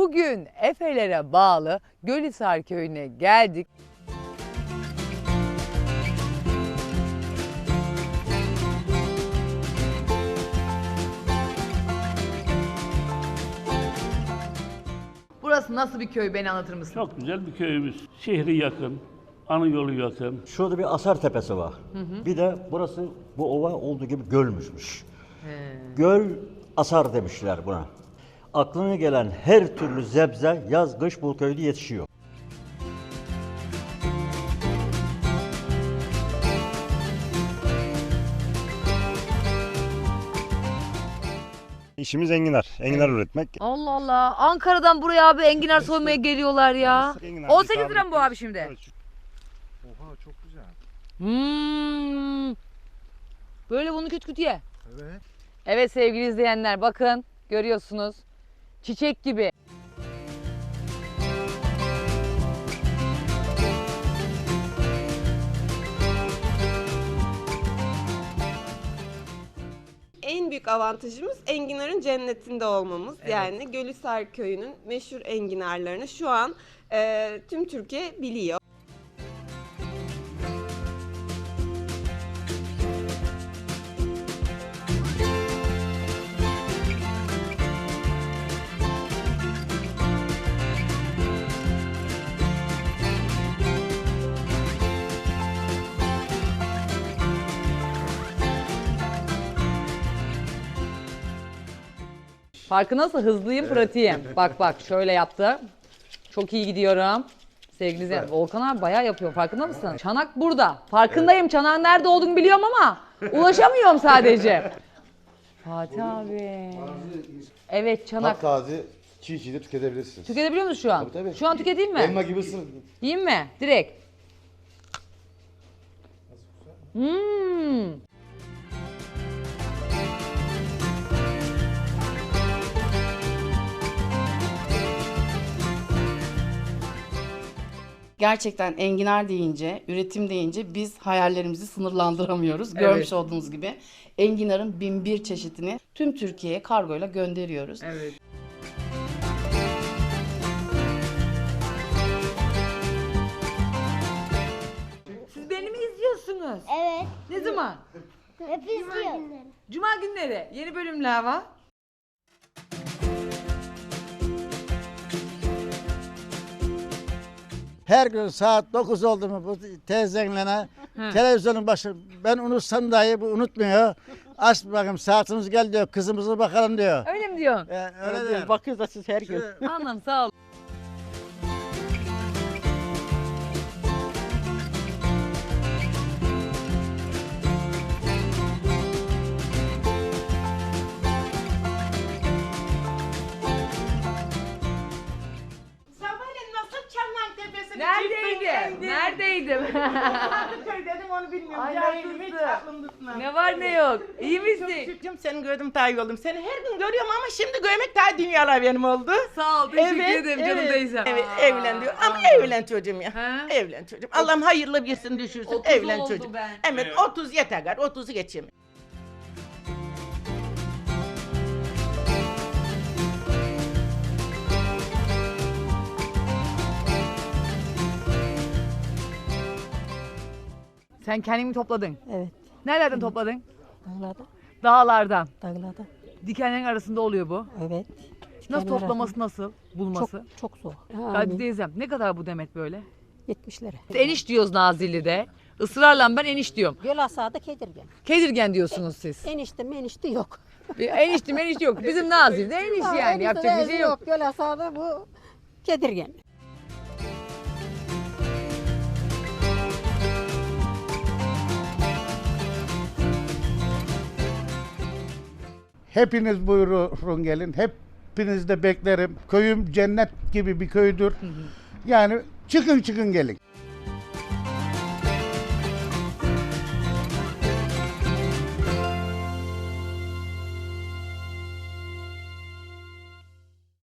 Bugün Efelere bağlı Gölhisar köyüne geldik. Burası nasıl bir köy beni anlatır mısın? Çok güzel bir köyümüz. Şehri yakın, anı yolu yakın. Şurada bir Asar Tepesi var. Bir de burası bu ova olduğu gibi gölmüşmüş. Göl Asar demişler buna. Aklına gelen her türlü zebze yaz kış bu köyde yetişiyor. İşimiz enginar. Enginar üretmek. Allah Allah. Ankara'dan buraya abi enginar soymaya geliyorlar ya. Enginar 18 bir lira mı bu abi şimdi? Oha çok güzel. Hmm. Böyle bunu küt küt ye. Evet. Evet sevgili izleyenler bakın görüyorsunuz. Çiçek gibi. En büyük avantajımız enginarın cennetinde olmamız. Yani Gölhisar Köyü'nün meşhur enginarlarını şu an e, tüm Türkiye biliyor. Farkı nasıl? Hızlıyım, pratiğim. Bak bak şöyle yaptı. Çok iyi gidiyorum. Sevgili izleyenler. Volkan abi bayağı yapıyor. Farkında mısın? Çanak burada. Farkındayım. Çanağın nerede olduğunu biliyorum ama ulaşamıyorum sadece. Fatih abi. Evet çanak. Taptaze çiğ çiğ de tüketebilirsin. Tüketebiliyor musun şu an? Tabii, tabii. Şu an tüketeyim mi? Elma gibi ısın. Yiyeyim mi? Direkt. Hmm. Gerçekten enginar deyince, üretim deyince biz hayallerimizi sınırlandıramıyoruz. Görmüş olduğunuz gibi enginarın bin bir çeşitini tüm Türkiye'ye kargoyla gönderiyoruz. Evet. Siz beni mi izliyorsunuz? Evet. Ne zaman? Hep izliyor. Cuma günleri yeni bölümler var. Her gün saat 9 oldu mu bu teyzenle televizyonun başı ben unutsam dahi bu unutmuyor. Aç bakayım saatimiz geldi diyor kızımıza bakalım diyor. Öyle mi diyorsun? Ee, öyle diyor. Bakıyoruz da siz her gün. Anladım sağ ol. Neredeydim? Neredeydim? Köy dedim onu bilmiyorum. Ay, hiç ne var ne yok? İyi Çok misin? şükür seni gördüm daha iyi oldum. Seni her gün görüyorum ama şimdi görmek daha dünyalar benim oldu. Sağ ol teşekkür ederim canım evet, teyzem. Evet Aa, evlen diyor ama anladım. evlen çocuğum ya. Ha? Evlen çocuğum. Allah'ım hayırlı birisini düşürsün. 30 evlen oldu çocuğum. ben. Evet, 30 yeter. 30'u geçeyim. Sen kendini topladın. Evet. Nerelerden topladın? Dağlarda. Dağlardan. Dağlarda. Dikenlerin arasında oluyor bu. Evet. Nasıl Dikenler toplaması nasıl? Çok Bulması? çok zor. Hadi teyzem ne kadar bu demet böyle? 70'lere. Eniş diyoruz Nazilli'de. Israrla ben eniş diyorum. Göl aşağıda kedirgen. Kedirgen diyorsunuz siz. Enişte menişte yok. Bir enişte menişte yok. Bizim Nazilli'de eniş yani. Enişte Yapacak bir de şey yok. Göl aşağıda bu kedirgen. Hepiniz buyurun gelin. Hepiniz de beklerim. Köyüm cennet gibi bir köydür. Yani çıkın çıkın gelin.